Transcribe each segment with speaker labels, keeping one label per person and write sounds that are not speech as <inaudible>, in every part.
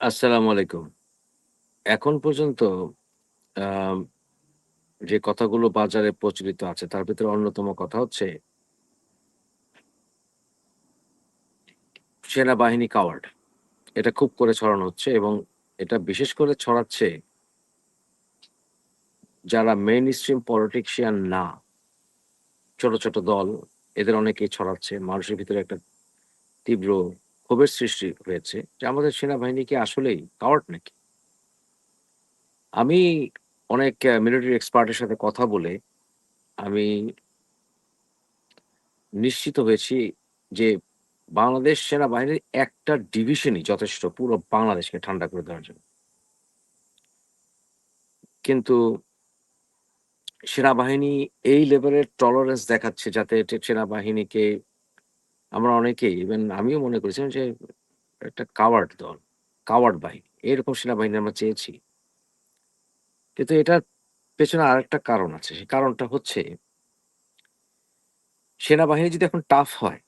Speaker 1: আসসালামু আলাইকুম। এখন পর্যন্ত যে কথাগুলো বাজারে প্রচলিত আছে তার ভিতরে অন্যতম কথা হচ্ছে সেনাবাহিনী কাওয়ার্ড। এটা খুব করে ছড়ানো হচ্ছে এবং এটা বিশেষ করে ছড়াচ্ছে যারা মেইন স্ট্রিম পলিটিশিয়ান না, ছোট, ছোট দল এদের অনেকেই ছড়াচ্ছে। মানুষের ভিতরে একটা তীব্র ক্ষোভের সৃষ্টি হয়েছে যে আমাদের সেনাবাহিনী কি আসলেই কাওয়ার্ড নাকি? আমি অনেক মিলিটারি এক্সপার্টের সাথে কথা বলে আমি নিশ্চিত হয়েছি যে বাংলাদেশ সেনাবাহিনীর একটা ডিভিশনই যথেষ্ট পুরো বাংলাদেশকে ঠান্ডা করে দেওয়ার জন্য। কিন্তু সেনাবাহিনী এই লেভেলের টলারেন্স দেখাচ্ছে যাতে সেনাবাহিনীকে আমরা অনেকেই ইভেন আমিও মনে করেছিলাম যে একটা কাওয়ার্ড দল, কাওয়ার্ড বাহিনী। এরকম সেনাবাহিনী আমরা চেয়েছি। কিন্তু এটার পেছনে আরেকটা কারণ আছে। সেই কারণটা হচ্ছে সেনাবাহিনী যদি এখন টাফ হয়,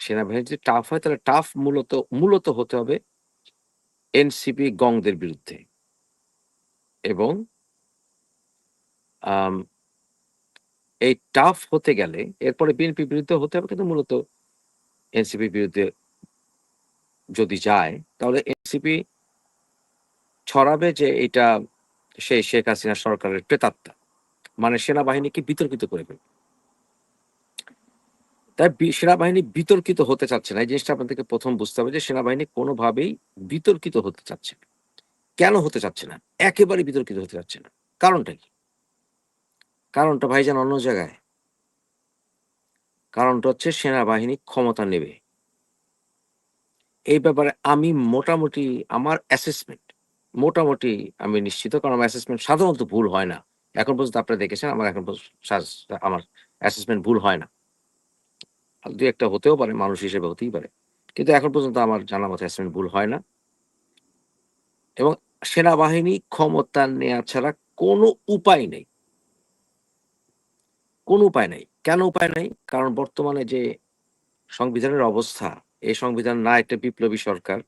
Speaker 1: সেনাবাহিনী যদি টাফ হয় তাহলে টাফ মূলত মূলত হতে হবে এনসিপি গংদের বিরুদ্ধে। এবং এই টাফ হতে গেলে এরপরে বিএনপি বিরুদ্ধে হতে হবে কিন্তু মূলত এনসিপির বিরুদ্ধে যদি যায়, তাহলে এনসিপি ছড়াবে যে এটা সেই শেখ হাসিনা সরকারের প্রেতাত্মা। মানে সেনাবাহিনীকে বিতর্কিত করে ফেলবে। তাই সেনাবাহিনী বিতর্কিত হতে চাচ্ছে না। এই জিনিসটা আপনাদেরকে প্রথম বুঝতে হবে যে সেনাবাহিনী কোনোভাবেই বিতর্কিত হতে চাচ্ছে না। কেন হতে চাচ্ছে না? একেবারে বিতর্কিত হতে চাচ্ছে না। কারণটা কি? কারণটা ভাইজান অন্য জায়গায়। কারণটা হচ্ছে সেনাবাহিনী ক্ষমতা নেবে। এই ব্যাপারে আমি মোটামুটি আমার অ্যাসেসমেন্ট মোটামুটি আমি নিশ্চিত কারণ আমার অ্যাসেসমেন্ট সাধারণত ভুল হয় না। এখন পর্যন্ত আপনারা দেখেছেন আমার এখন আমার অ্যাসেসমেন্ট ভুল হয় না। দু একটা হতেও পারে, মানুষ হিসেবে হতেই পারে। কিন্তু এখন পর্যন্ত আমার জানা মতে অ্যাসেসমেন্ট ভুল হয় না। এবং সেনাবাহিনী ক্ষমতা নেয়া ছাড়া কোনো উপায় নেই। কোনো উপায় নাই। কেন উপায় নাই? কারণ বর্তমানে যে সংবিধানের অবস্থা, এই সংবিধান না একটা বিপ্লবী সরকার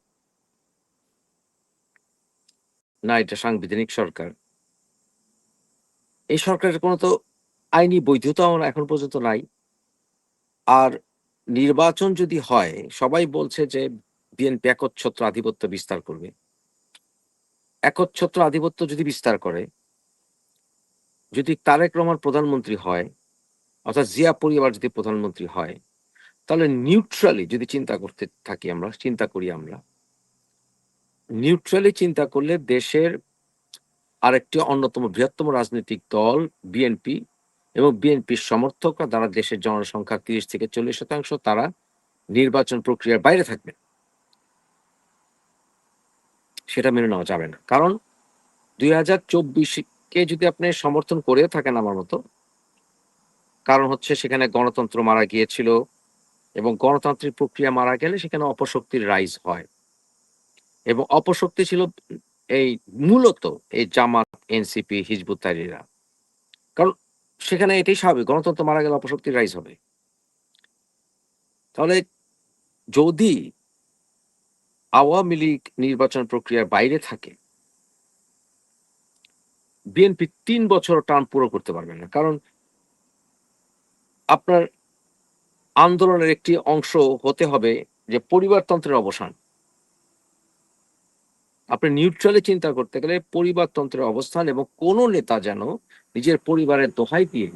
Speaker 1: না এটা সাংবিধানিক সরকার। এই সরকারের কোনো তো আইনি বৈধতাও এখন পর্যন্ত নাই। আর নির্বাচন যদি হয়, সবাই বলছে যে বিএনপি একচ্ছত্র আধিপত্য বিস্তার করবে। একচ্ছত্র আধিপত্য যদি বিস্তার করে যদি তারেক রহমান প্রধানমন্ত্রী হয়, অর্থাৎ জিয়া পরিবার যদি প্রধানমন্ত্রী হয়, তাহলে নিউট্রালি যদি চিন্তা করতে থাকি আমরা, চিন্তা করি আমরা নিউট্রালি চিন্তা করলে দেশের আরেকটি অন্যতম বৃহত্তম রাজনৈতিক দল বিএনপি এবং বিএনপির সমর্থকরা যারা দেশের জনসংখ্যার ৩০ থেকে ৪০% তারা নির্বাচন প্রক্রিয়ার বাইরে থাকবেন। সেটা মেনে নেওয়া যাবে না। কারণ ২০২৪ কে যদি আপনি সমর্থন করেও থাকেন আমার মতো কারণ হচ্ছে সেখানে গণতন্ত্র মারা গিয়েছিল এবং গণতান্ত্রিক প্রক্রিয়া মারা গেলে সেখানে অপশক্তির রাইজ হয়। এবং অপশক্তি ছিল এই মূলত এই জামাত, এনসিপি, হিজবুত তাহ্রীররা। কারণ সেখানে এটাই স্বাভাবিক। গণতন্ত্র মারা গেলে অপশক্তির রাইজ হবে। তাহলে যদি আওয়ামী লীগ নির্বাচন প্রক্রিয়ার বাইরে থাকে বিএনপি তিন বছর টার্ম পুরো করতে পারবে না। কারণ আপনার আন্দোলনের একটি অংশ হতে হবে যে পরিবারতন্ত্রের অবসান। আপনি নিউট্রালি চিন্তা করতে গেলে পরিবারতন্ত্রের অবস্থান এবং কোন নেতা যেন নিজের পরিবারের দোহাই দিয়ে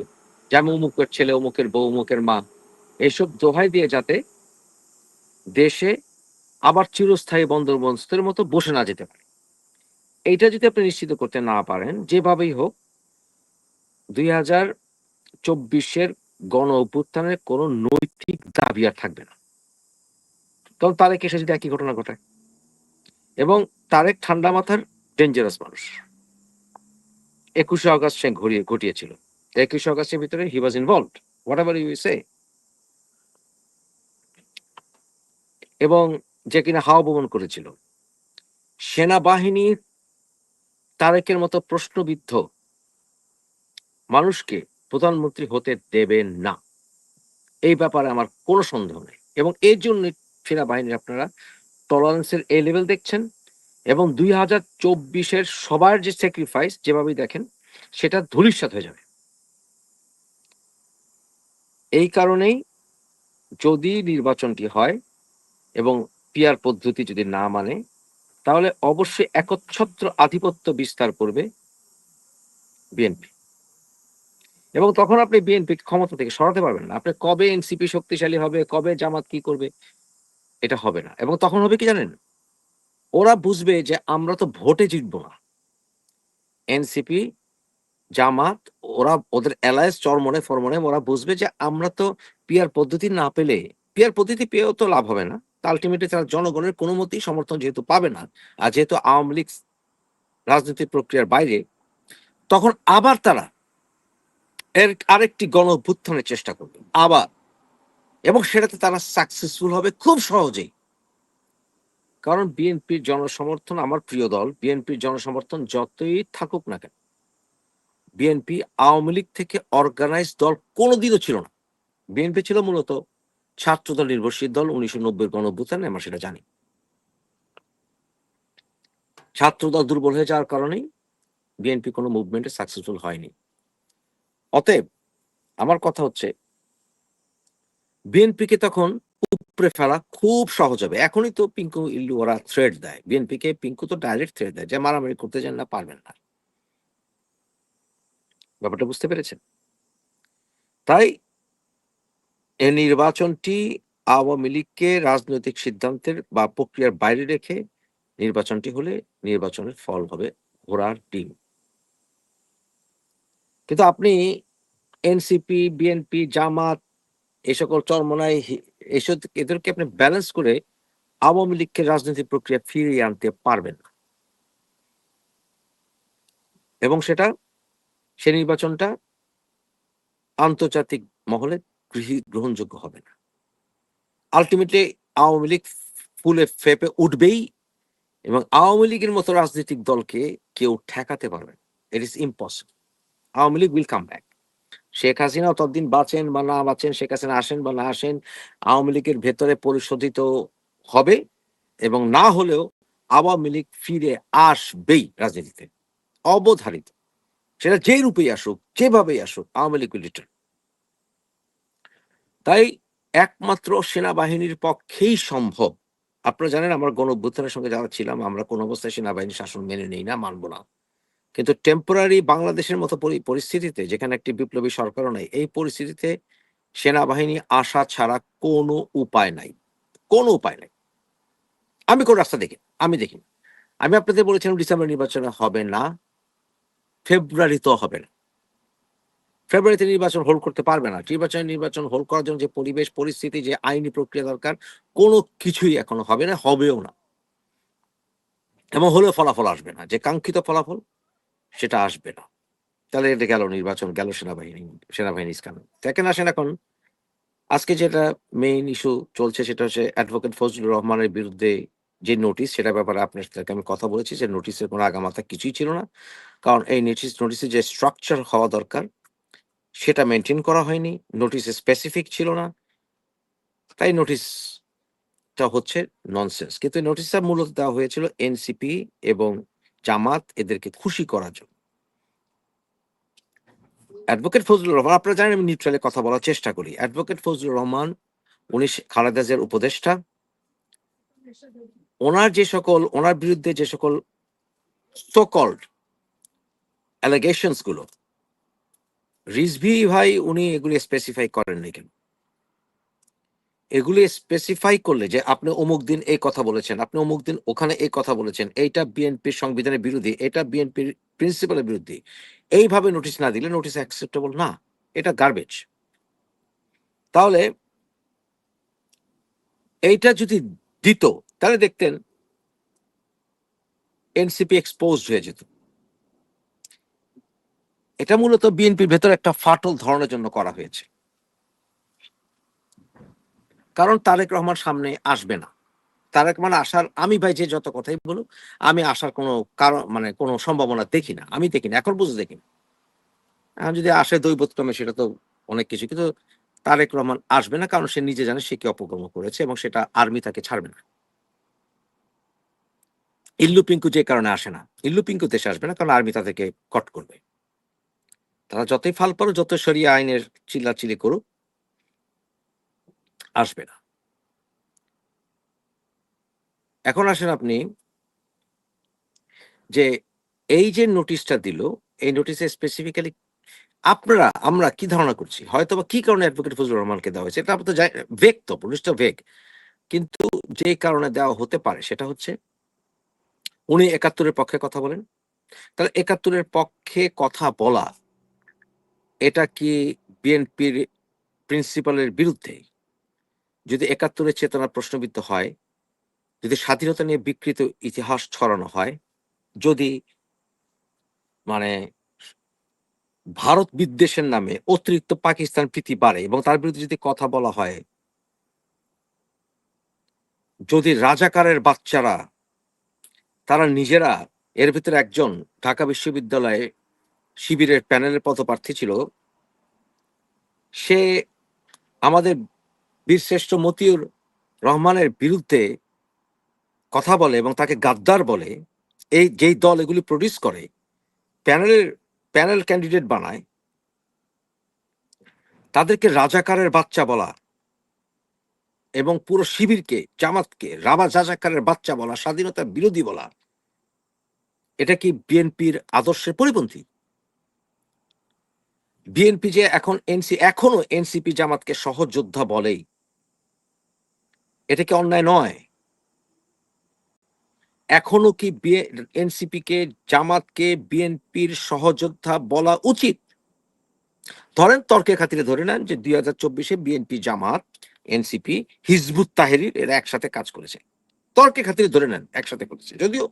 Speaker 1: যে আমি অমুকের ছেলে, অমুকের বউ, অমুকের মা এসব দোহাই দিয়ে যাতে দেশে আবার চিরস্থায়ী বন্দোবস্তের মতো বসে না যেতে পারে। এইটা যদি আপনি নিশ্চিত করতে না পারেন, যেভাবেই হোক ২০২৪ এর গণ অভ্যুত্থানের কোন নৈতিক দাবি আর থাকবে না। তখন তারেক এসে যদি একই ঘটনা ঘটায়। এবং তারেক ঠান্ডা মাথার ডেঞ্জারাস মানুষ। ২১শে অগাস্ট সে ঘড়িয়ে, ঘটিয়েছিল। ২১শে অগাস্টের ভিতরে he was involved whatever you say. এবং যে কিনা হাওয়া ভবন করেছিল। সেনাবাহিনী তারেকের মতো প্রশ্নবিদ্ধ মানুষকে প্রধানমন্ত্রী হতে দেবে না। এই ব্যাপারে আমার কোনো সন্দেহ নেই। এবং এর জন্যই সেনাবাহিনীর আপনারা টলারেন্স এর এই লেভেল দেখছেন এবং দুই হাজার চব্বিশের সবার যে স্যাক্রিফাইস যেভাবেই দেখেন, সেটা ধূলিসাৎ হয়ে যাবে এই কারণেই যদি নির্বাচনটি হয় এবং পিয়ার পদ্ধতি যদি না মানে তাহলে অবশ্যই একচ্ছত্র আধিপত্য বিস্তার করবে বিএনপি এবং তখন আপনি বিএনপি ক্ষমতা থেকে সরাতে পারবেন না। আপনি কবে এনসিপি শক্তিশালী হবে, কবে জামাত কি করবে, এটা হবে না। এবং তখন হবে কি জানেন? ওরা বুঝবে যে আমরা তো ভোটে জিতবো না। এনসিপি জামাত, ওরা ওদের অ্যালায়েন্স চরমনে ফরমনে ওরা বুঝবে যে আমরা তো পিয়ার পদ্ধতি না পেলে পিয়ার পদ্ধতি পেয়েও তো লাভ হবে না। আলটিমেটলি তারা জনগণের কোনো মতেই সমর্থন যেহেতু পাবে না, আর যেহেতু আওয়ামী লীগ রাজনৈতিক প্রক্রিয়ার বাইরে, তখন আবার তারা এর আরেকটি গণ অভ্যুত্থানের চেষ্টা করবে। আবার, এবং সেটাতে তারা সাকসেসফুল হবে খুব সহজেই। কারণ বিএনপির জনসমর্থন আমার প্রিয় দল বিএনপির জনসমর্থন যতই থাকুক না কেন বিএনপি আওয়ামী লীগ থেকে অর্গানাইজ দল কোনোদিনও ছিল না। বিএনপি ছিল মূলত ছাত্রদল নির্ভরশীল দল, উনিশশো নব্বই গণঅভ্যুত্থানে আমরা সেটা জানি। ছাত্রদল দুর্বল হয়ে যাওয়ার কারণেই বিএনপি কোনো মুভমেন্টে সাকসেসফুল হয়নি। অতএব আমার কথা হচ্ছে, বিএনপিকে তখন উপরে ফেলা খুব সহজ হবে। এখনই তো পিঙ্কু ইল্লু ওরা থ্রেড দেয়। বিএনপিকে পিঙ্কু তো ডাইরেক্ট থ্রেড দেয়। যে মারামারি করতে চান না, পারবেন না। ব্যাপারটা বুঝতে পেরেছেন? তাই এই নির্বাচনটি আওয়ামী লীগকে রাজনৈতিক সিদ্ধান্তের বা প্রক্রিয়ার বাইরে রেখে নির্বাচনটি হলে নির্বাচনের ফল হবে ঘোড়ার ডিম। কিন্তু আপনি এনসিপি বিএনপি জামাত এই সকল চরমনায় এসব এদেরকে আপনি ব্যালেন্স করে আওয়ামী লীগকে রাজনৈতিক প্রক্রিয়া ফিরিয়ে আনতে পারবেন না। এবং সেটা, সে নির্বাচনটা আন্তর্জাতিক মহলে গ্রহণযোগ্য হবে না। আলটিমেটলি আওয়ামী লীগ ফুলে ফেপে উঠবেই এবং আওয়ামী লীগের মতো রাজনৈতিক দলকে কেউ ঠেকাতে পারবে it is impossible Awami League will come back Sheikh Hasina ততদিন বাঁচেন বা না বাঁচেন, শেখ হাসিনা আসেন বা না আসেন, আওয়ামী লীগের ভেতরে পরিশোধিত হবে এবং না হলেও আওয়ামী লীগ ফিরে আসবেই রাজনীতিতে। অবধারিত। সেটা যে রূপেই আসুক, যেভাবেই আসুক, আওয়ামী লীগ রিটার্ন তাই একমাত্র সেনাবাহিনীর পক্ষেই সম্ভব। আপনারা জানেন, আমরা গণ অভ্যুত্থানের সঙ্গে যারা ছিলাম, আমরা কোন অবস্থায় সেনাবাহিনীর শাসন মেনে নেই না, মানবো না। কিন্তু টেম্পোরারি বাংলাদেশের মতো পরি- পরিস্থিতিতে যেখানে একটি বিপ্লবী সরকারও নাই, এই পরিস্থিতিতে সেনাবাহিনী আসা ছাড়া কোনো উপায় নাই। কোনো উপায় নাই। আমি কোন রাস্তা দেখি আমি দেখি আমি আপনাদের বলেছিলাম ডিসেম্বর নির্বাচনে হবে না ফেব্রুয়ারিতেও হবে না। ফেব্রুয়ারিতে নির্বাচন হোল্ড করতে পারবে না। নির্বাচন নির্বাচন হোল্ড করার জন্য যে পরিবেশ, পরিস্থিতি, যে আইনি প্রক্রিয়া দরকার, কোনো কিছুই এখনও হবে না, হবেও না। এবং হলেও ফলাফল আসবে না, যে কাঙ্ক্ষিত ফলাফল সেটা আসবে না। তাহলে এটা গেল নির্বাচন, গেল সেনাবাহিনী সেনাবাহিনী স্কান দেখেন আসেন এখন, আজকে যেটা মেইন ইস্যু চলছে সেটা হচ্ছে অ্যাডভোকেট ফজলুর রহমানের বিরুদ্ধে যে নোটিশ সেটা ব্যাপারে আপনার সাথে আমি কথা বলেছি, যে নোটিশের কোনো আগামাথা কিছুই ছিল না। কারণ এই নোটিশ নোটিসের যে স্ট্রাকচার হওয়া দরকার, সেটা মেনটেন করা হয়নি নোটিস স্পেসিফিক ছিল না। তাই নোটিশটা হচ্ছে ননসেন্স কিন্তু নোটিশটা মূলত দেওয়া হয়েছিল এনসিপি এবং জামাত এদেরকে খুশি করার জন্য। অ্যাডভোকেট ফজলুর রহমান, আপনারা জানেন আমি নিউট্রালে কথা বলার চেষ্টা করি। অ্যাডভোকেট ফজলুর রহমান, উনি শে- খালেদা জিয়ার উপদেষ্টা। ওনার যে সকল, ওনার বিরুদ্ধে যে সকল সোকল্ড অ্যালিগেশনসগুলো, রিজভি ভাই উনি এগুলি স্পেসিফাই করেননি কেন? এগুলি স্পেসিফাই করলে যে আপনি অমুক দিন এই কথা বলেছেন, আপনি অমুক দিন ওখানে এই কথা বলেছেন, এইটা বিএনপির সংবিধানের বিরোধী, এটা বিএনপির প্রিন্সিপালের বিরুদ্ধে এইভাবে নোটিশ না দিলে নোটিশ অ্যাকসেপ্টেবল না, এটা গার্বেজ তাহলে এইটা যদি দিত, তাহলে দেখতেন এনসিপি এক্সপোজড হয়ে যেত। এটা মূলত বিএনপির ভেতর একটা ফাটল ধরনের জন্য করা হয়েছে। কারণ তারেক রহমান সামনে আসবে না। তারেক মানে আসার, আমি ভাই যে যত কথাই বলুক, আমি আসার কোনো কারণ মানে কোনো সম্ভাবনা দেখি না। আমি দেখি না, এখন বুঝে দেখি না। এখন যদি আসে দৈবতক্রমে সেটা তো অনেক কিছু। কিন্তু তারেক রহমান আসবে না, কারণ সে নিজে জানে সে কি অপকর্ম করেছে এবং সেটা আর্মি তাকে ছাড়বে না। ইল্লু পিঙ্কু যে কারণে আসে না, ইল্লু পিঙ্কু দেশে আসবে না, কারণ আর্মি তাদেরকে কট করবে। তারা যতই ফাল পারো যত সরিয়ে আইনের চিল্লাচিল্লি করুক আসবে না। এখন আসেন আপনি যে এই যে নোটিশটা দিল, এই নোটিশে স্পেসিফিক্যালি আপনারা, আমরা কি ধারণা করছি? হয়তো বা কি কারণে অ্যাডভোকেট ফজলুর রহমানকে দেওয়া হয়েছে, এটা তো ভেগ তো পুলিশটা ভেগ কিন্তু যে কারণে দেওয়া হতে পারে, সেটা হচ্ছে উনি একাত্তরের পক্ষে কথা বলেন। তাহলে একাত্তরের পক্ষে কথা বলা, এটা কি বিএনপির প্রিন্সিপালের বিরুদ্ধে? যদি একাত্তরের চেতনা প্রশ্নবিদ্ধ হয়, যদি স্বাধীনতা নিয়ে বিকৃত ইতিহাস ছড়ানো হয়, যদি মানে ভারত বিদ্বেষের নামে অতিরিক্ত পাকিস্তান প্রীতি বাড়ে এবং তার বিরুদ্ধে যদি কথা বলা হয়, যদি রাজাকারের বাচ্চারা, তারা নিজেরা, এর ভিতরে একজন ঢাকা বিশ্ববিদ্যালয়ে শিবিরের প্যানেলের পদপ্রার্থী ছিল, সে আমাদের বীরশ্রেষ্ঠ মতিউর রহমানের বিরুদ্ধে কথা বলে এবং তাকে গাদ্দার বলে, এই যেই দল এগুলি প্রডিউস করে, প্যানেলের, প্যানেল ক্যান্ডিডেট বানায়, তাদেরকে রাজাকারের বাচ্চা বলা এবং পুরো শিবিরকে, জামাতকে রাবা রাজাকারের বাচ্চা বলা, স্বাধীনতা বিরোধী বলা, এটা কি বিএনপির আদর্শের পরিপন্থী? বিএনপি যে এখন এনসি, এখনও এনসিপি জামাতকে সহযোদ্ধা বলেই এটা কি অন্যায় নয়? এখনও কি এনসিপি কে, জামাতকে বিএনপির সহযোদ্ধা বলা উচিত? ধরেন তর্কের খাতিরে ধরে নেন যে দুই হাজার চব্বিশে BNP Jamaat NCP Hizbut Tahrir এরা একসাথে কাজ করেছে। তর্কের খাতিরে ধরে নেন একসাথে করেছে। যদিও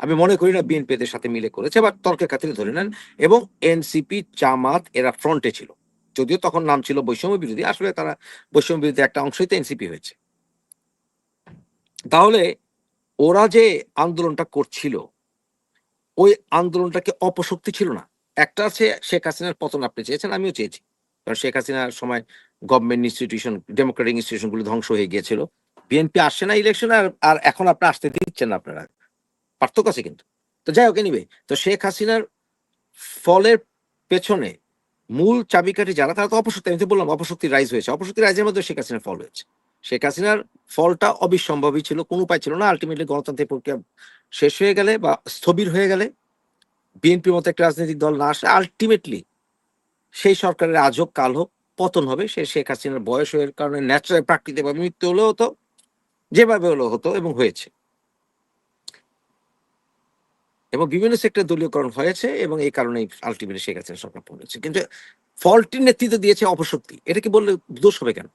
Speaker 1: আমি মনে করি না বিএনপি এদের সাথে মিলে করেছে বা তর্কের খাতিরে ধরে নেন এবং এনসিপি জামাত এরা ফ্রন্টে ছিল। যদিও তখন নাম ছিল বৈষম্য বিরোধী, আসলে তারা বৈষম্য বিরোধী একটা অংশই তো এনসিপি হয়েছে। তাহলে ওরা যে আন্দোলনটা করছিল, ওই আন্দোলনটাকে অপশক্তি ছিল না। একটা আছে শেখ হাসিনার পতন আপনি চেয়েছেন, আমিও চেয়েছি। কারণ শেখ হাসিনার সময় গভর্নমেন্ট ইনস্টিটিউশন ডেমোক্রেটিক ইনস্টিটিউশনগুলো ধ্বংস হয়ে গিয়েছিল। বিএনপি আসছে না ইলেকশনে আর আর এখন আপনি আসতে দিচ্ছেন না আপনারা। পার্থক্য আছে কিন্তু। তো যাই হোক এনিবে তো শেখ হাসিনার ফলের পেছনে মূল চাবিকাঠি যারা, তারা তো অপশক্তি, আমি তো বললাম অপশক্তি রাইজ হয়েছে। অপশক্তি রাইজের মধ্যে শেখ হাসিনার ফল হয়েছে। শেখ হাসিনার ফলটা অবিসম্ভবই ছিল, কোনো উপায় ছিল না। আলটিমেটলি গণতান্ত্রিক প্রক্রিয়া শেষ হয়ে গেলে বা স্থবির হয়ে গেলে বিএনপির মতো একটা রাজনৈতিক দল না আসলে আলটিমেটলি সেই সরকারের আজ হোক, কাল হোক, পতন হবে। সে শেখ হাসিনার বয়স হয়ে কারণে ন্যাচারাল প্রাকৃতিক ভাবে মৃত্যু হলেও হতো, যেভাবে হলো হতো এবং হয়েছে। এবং বিভিন্ন সেক্টর দলীয়করণ হয়েছে এবং এই কারণেই আলটিমেটলি শেখ হাসিনা সরকার পড়েছে কিন্তু ফলটির নেতৃত্ব দিয়েছে অপশক্তি। এটা কি বললে দোষ হবে কেন?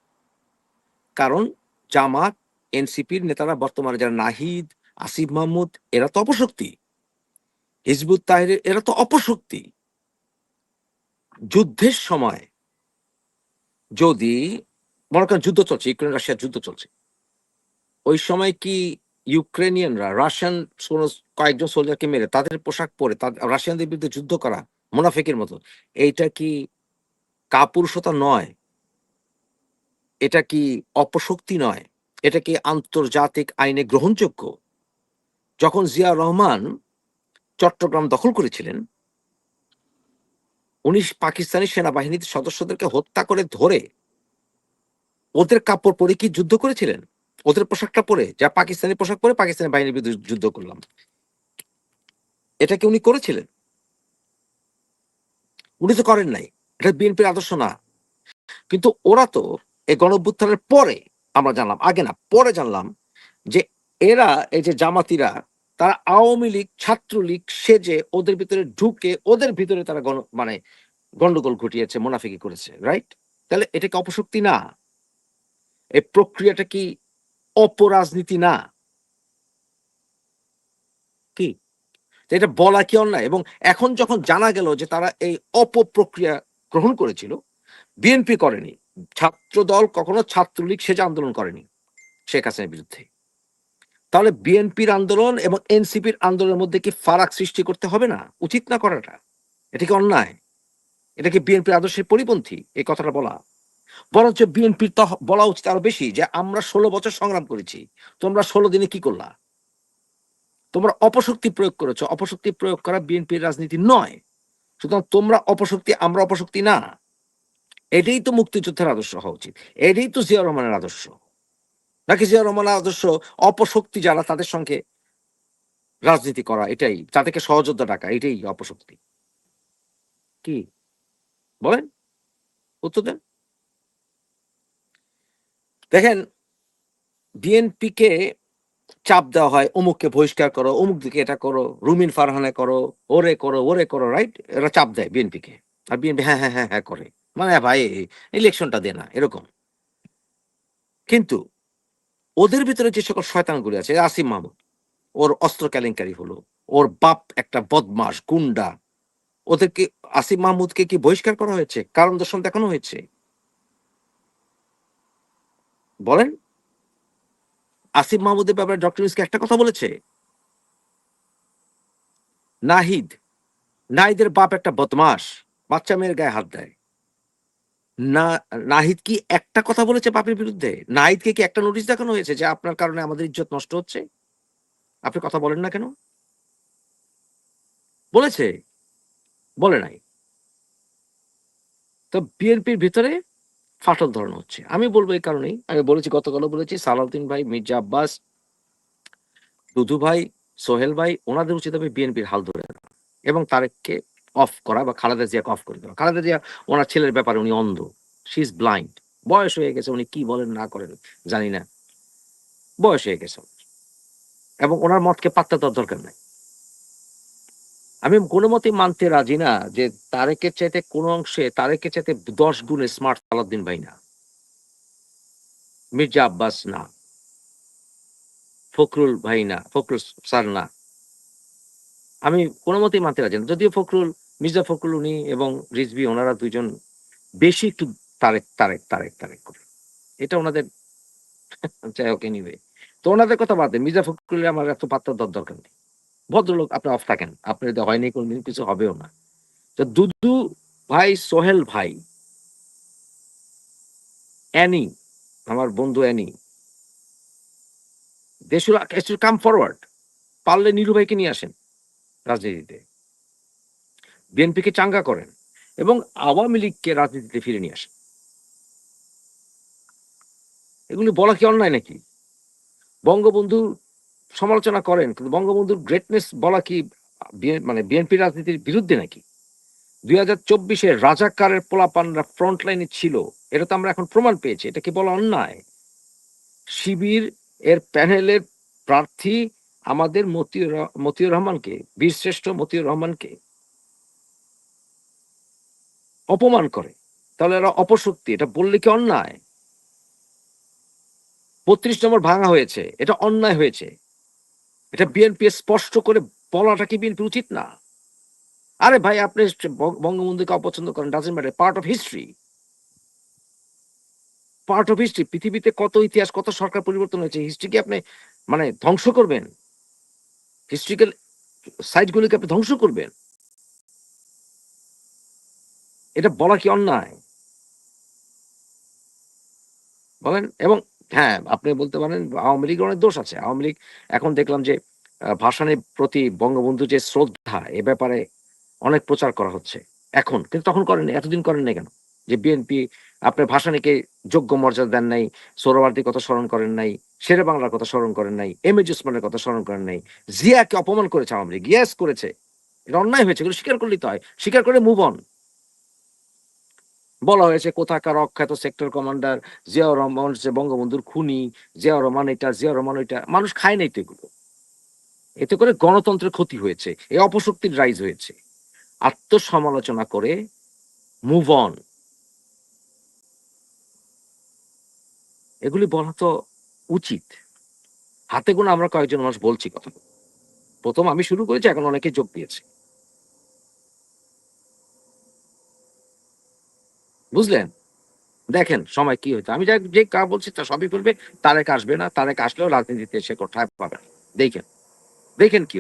Speaker 1: কারণ জামাত, এনসিপির নেতারা বর্তমানে যারা নাহিদ, আসিফ মাহমুদ, এরা তো অপশক্তি। হিজবুত তাহির, এরা তো অপশক্তি। যুদ্ধের সময় যদি, মনে করেন যুদ্ধ চলছে, ইউক্রেন রাশিয়ার যুদ্ধ চলছে, ওই সময় কি ইউক্রেনিয়ানরা, রাশিয়ান কয়েকজন সোলজারকে মেরে তাদের পোশাক পরে রাশিয়ানদের বিরুদ্ধে যুদ্ধ করা মুনাফেকের মতো, এইটা কি কাপুরুষতা নয়? এটা কি অপশক্তি নয়? এটা কি আন্তর্জাতিক আইনে গ্রহণযোগ্য? যখন জিয়া রহমান চট্টগ্রাম দখল করেছিলেন উনি পাকিস্তানি সেনাবাহিনীর সদস্যদেরকে হত্যা করে ধরে ওদের কাপড় পরে কি যুদ্ধ করেছিলেন? ওদের পোশাকটা পরে? যা পাকিস্তানি পোশাক পরে পাকিস্তানি বাহিনীর বিরুদ্ধে যুদ্ধ করলাম। এটা কি উনি করেছিলেন? উনি তো করেন নাই। এটা বিএনপির আদর্শ না। কিন্তু ওরা তো এই গণভ্যুত্থানের পরে আমরা জানলাম, আগে না, পরে জানলাম যে এরা, এই যে জামাতিরা, তারা আওয়ামী লীগ, ছাত্রলীগ সেজে ওদের ভিতরে ঢুকে ওদের ভিতরে তারা গণ মানে গন্ডগোল ঘটিয়েছে, মোনাফিকি করেছে রাইট তাহলে এটা কি অপশক্তি না? এই প্রক্রিয়াটা কি অপরাজনীতি না? কি? এটা বলা কি অন্যায়? এবং এখন যখন জানা গেল যে তারা এই অপপ্রক্রিয়া গ্রহণ করেছিল, বিএনপি করেনি ছাত্র দল কখনো ছাত্রলীগ সেজে আন্দোলন করেনি শেখ হাসিনার বিরুদ্ধে। তাহলে বিএনপির আন্দোলন এবং এনসিপির আন্দোলনের মধ্যে কি ফারাক সৃষ্টি করতে হবে না? উচিত না করাটা? এটা কি অন্যায়? এটা কি বিএনপির আদর্শের পরিপন্থী? এই কথাটা বলা। বরঞ্চ বিএনপির তো বলা উচিত আরও বেশি যে, আমরা ষোলো বছর সংগ্রাম করেছি। তোমরা ষোলো দিনে কি করলা? তোমরা অপশক্তি প্রয়োগ করেছ। অপশক্তি প্রয়োগ করা বিএনপির রাজনীতি নয়। সুতরাং তোমরা অপশক্তি, আমরা অপশক্তি না। এটাই তো মুক্তিযুদ্ধের আদর্শ হওয়া উচিত। এটাই তো জিয়া রহমানের আদর্শ। নাকি জিয়া রহমানের আদর্শ অপশক্তি যারা তাদের সঙ্গে রাজনীতি করা, এটাই। তাদেরকে সহযোদ্ধা ডাকা, এটাই অপশক্তি। কি? বলেন। উত্তর দেন। দেখেন, বিএনপিকে চাপ দেওয়া হয়, অমুককে বহিষ্কার করো, অমুক দিকে এটা করো, রুমিন ফারহানে করো, ওরে করো ওরে করো রাইট এরা চাপ দেয় বিএনপিকে। আর বিএনপি হ্যাঁ হ্যাঁ হ্যাঁ হ্যাঁ করে। মানে ভাই ইলেকশনটা দে না এরকম। কিন্তু ওদের ভিতরে যে সকল শয়তানগুলি আছে আসিম মাহমুদ, ওর অস্ত্র কেলেঙ্কারি হলো, ওর বাপ একটা বদমাস গুন্ডা, ওদেরকে, আসিফ মাহমুদকে কি বহিষ্কার করা হয়েছে? কারণ দর্শন দেখানো হয়েছে। বলেন, আসিফ মাহমুদের ব্যাপারে ডক্টর ইউসকে একটা কথা বলেছে? নাহিদ, নাহিদের বাপ একটা বদমাস বাচ্চা মেয়ের গায়ে হাত দেয়। না, নাহিদ কি একটা কথা বলেছে পাপের বিরুদ্ধে? নাহিদকে কি একটা নোটিশ দেখানো হয়েছে যে আপনার কারণে আমাদের ইজ্জত নষ্ট হচ্ছে? আপনি কথা বলেন না কেন? বলেছে। বলে নাই। তো বিএনপির ভিতরে ফাটল ধরানো হচ্ছে। আমি বলব এই কারণেই। আমি বলেছি, গতকালও বলেছি, সালাউদ্দিন ভাই, মির্জা আব্বাস, দুদু ভাই, সোহেল ভাই, ওনাদের উচিত হবে বিএনপির হাল ধরে এবং তারেককে অফ করা বা খালেদা জিয়াকে অফ করে দেওয়া। খালেদা জিয়া, ওনার ছেলের ব্যাপারে উনি অন্ধ। শি ইজ ব্লাইন্ড বয়স হয়ে গেছে, উনি কি বলেন, না করেন, জানি না। বয়স হয়ে গেছে এবং ওনার মতকে পাত্তা দেওয়ার দরকার নাই। আমি কোনো মতেই মানতে রাজি না যে তারেকের চাইতে কোনো অংশে, তারেকের চাইতে দশ গুণে স্মার্ট সালাউদ্দিন ভাই না। মির্জা আব্বাস না। ফখরুল ভাই না, ফখরুল স্যার না। আমি কোনো মতেই মানতে রাজি না। যদিও ফখরুল মির্জা ফখরুল উনি এবং রিজবি ওনারা দুইজন বেশি একটু তারেক তারেক তারেক তারেক করে। এটা ওনাদের <laughs> যাই হোক নিবে তো ওনাদের কথা বাদ মির্জা ফখরুলের আমার এত পাত্তা দেওয়ার দরকার নেই। ভদ্রলোক, আপনি অফ থাকেন, আপনার এটা হয়নি, কোনদিন কিছু হবেও না। তো দুদু ভাই, সোহেল ভাই, অ্যানি, আমার বন্ধু Annie they should come forward পারলে নীরু ভাইকে নিয়ে আসেন রাজনীতিতে। বিএনপিকে চাঙ্গা করেন এবং আওয়ামী লীগকে রাজনীতিতে ফিরে নিয়ে আসেন। এগুলি বলা কি অন্যায় নাকি? বঙ্গবন্ধু সমালোচনা করেন, কিন্তু বঙ্গবন্ধুর গ্রেটনেস বলা কি মানে বিএনপি রাজনীতির বিরুদ্ধে নাকি? দুই হাজার চব্বিশে রাজাকারের পোলাপানরা ফ্রন্ট লাইনে ছিল, এটা তো আমরা এখন প্রমাণ পেয়েছি, এটা কি বলা অন্যায়? শিবির এর প্যানেলের প্রার্থী আমাদের মতিউর মতিউর রহমানকে, বীরশ্রেষ্ঠ মতিউর রহমানকে অপমান করে। তাহলে এরা অপশক্তি, এটা বললে কি অন্যায়? বত্রিশ নম্বর ভাঙা হয়েছে, এটা অন্যায় হয়েছে। এটা বিএনপি স্পষ্ট করে বলাটা কি বিএনপি উচিত না? আরে ভাই, আপনি বঙ্গ- বঙ্গবন্ধুকে অপছন্দ করেন doesn't matter part of history part of history পৃথিবীতে কত ইতিহাস, কত সরকার পরিবর্তন হয়েছে হিস্ট্রি কি আপনি মানে ধ্বংস করবেন? হিস্ট্রিক্যাল সাইটগুলিকে আপনি ধ্বংস করবেন? এটা বলা কি অন্যায়? বলেন, এবং হ্যাঁ আপনি বলতে পারেন আওয়ামী লীগের অনেক দোষ আছে। আওয়ামী লীগ এখন দেখলাম যে ভাসানের প্রতি বঙ্গবন্ধু যে শ্রদ্ধা, এ ব্যাপারে অনেক প্রচার করা হচ্ছে। এখন, কিন্তু তখন করেন এতদিন করেন নাই কেন? যে বিএনপি আপনার ভাসানীকে যোগ্য মর্যাদা দেন নাই সৌরবার্দির কথা স্মরণ করেন নাই, শেরে বাংলার কথা স্মরণ করেন নাই, এম এজ উসমানের কথা স্মরণ করেন নাই, জিয়াকে অপমান করেছে আওয়ামী লীগ। ইয়েস করেছে। এটা অন্যায় হয়েছে, এগুলো স্বীকার করলেই তো হয়। স্বীকার করে মুভ অন বলা হয়েছে, কোথাকার অখ্যাত সেক্টর কমান্ডার জিয়াউর রহমান যে বঙ্গবন্ধুর খুনি। জিয়াউর রহমান এটা, জিয়াউর রহমান ওইটা। মানুষ খায় নাই তো এগুলো। এতে করে গণতন্ত্রের ক্ষতি হয়েছে, এই অপশক্তির রাইজ হয়েছে। আত্মসমালোচনা করে মুভ অন এগুলি বলা তো উচিত। হাতে গোনা আমরা কয়েকজন মানুষ বলছি কথা। প্রথম আমি শুরু করেছি, এখন অনেকে যোগ দিয়েছে। বুঝলেন দেখেন, সময় কি হইতো আমি যা যে কা বলছি তা সবই করবে তারেক আসবে না, তারেক আসলেও রাজনীতিতে সে কোথায় পাবে। দেখেন দেখেন কি।